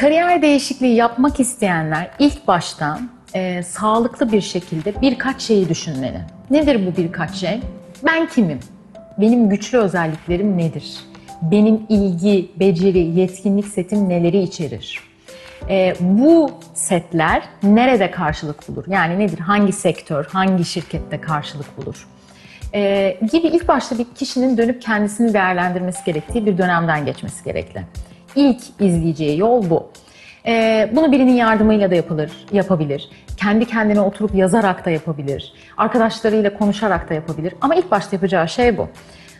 Kariyer değişikliği yapmak isteyenler ilk başta e, sağlıklı bir şekilde birkaç şeyi düşünmeli. Nedir bu birkaç şey? Ben kimim? Benim güçlü özelliklerim nedir? Benim ilgi, beceri, yetkinlik setim neleri içerir? E, bu setler nerede karşılık bulur? Yani nedir? Hangi sektör, hangi şirkette karşılık bulur? E, gibi ilk başta bir kişinin dönüp kendisini değerlendirmesi gerektiği bir dönemden geçmesi gerekli. İlk izleyeceği yol bu. Ee, bunu birinin yardımıyla da yapılır, yapabilir. Kendi kendine oturup yazarak da yapabilir. Arkadaşlarıyla konuşarak da yapabilir. Ama ilk başta yapacağı şey bu.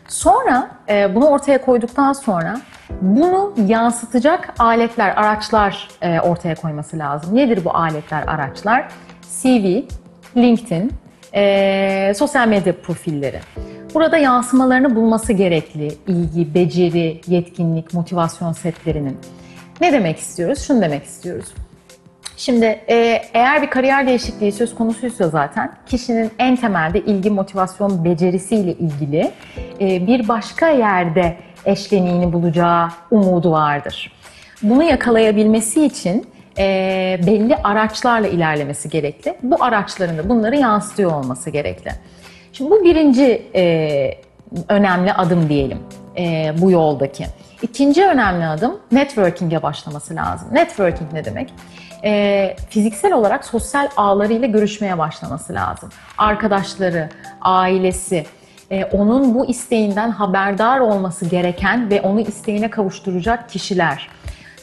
Sonra e, bunu ortaya koyduktan sonra bunu yansıtacak aletler, araçlar e, ortaya koyması lazım. Nedir bu aletler, araçlar? CV, LinkedIn, e, sosyal medya profilleri. Burada yansımalarını bulması gerekli ilgi, beceri, yetkinlik, motivasyon setlerinin. Ne demek istiyoruz? Şunu demek istiyoruz. Şimdi e, eğer bir kariyer değişikliği söz konusuysa zaten kişinin en temelde ilgi, motivasyon, becerisiyle ilgili e, bir başka yerde eşleniğini bulacağı umudu vardır. Bunu yakalayabilmesi için e, belli araçlarla ilerlemesi gerekli. Bu araçların da bunları yansıtıyor olması gerekli. Şimdi bu birinci e, önemli adım diyelim e, bu yoldaki. İkinci önemli adım networking'e başlaması lazım. Networking ne demek? E, fiziksel olarak sosyal ağlarıyla görüşmeye başlaması lazım. Arkadaşları, ailesi, e, onun bu isteğinden haberdar olması gereken ve onu isteğine kavuşturacak kişiler.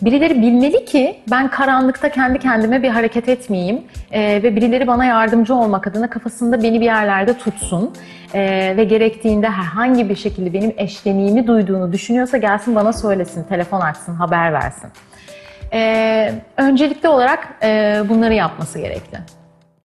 Birileri bilmeli ki ben karanlıkta kendi kendime bir hareket etmeyeyim e, ve birileri bana yardımcı olmak adına kafasında beni bir yerlerde tutsun e, ve gerektiğinde herhangi bir şekilde benim eşleniğimi duyduğunu düşünüyorsa gelsin bana söylesin, telefon açsın, haber versin. E, öncelikli olarak e, bunları yapması gerekli.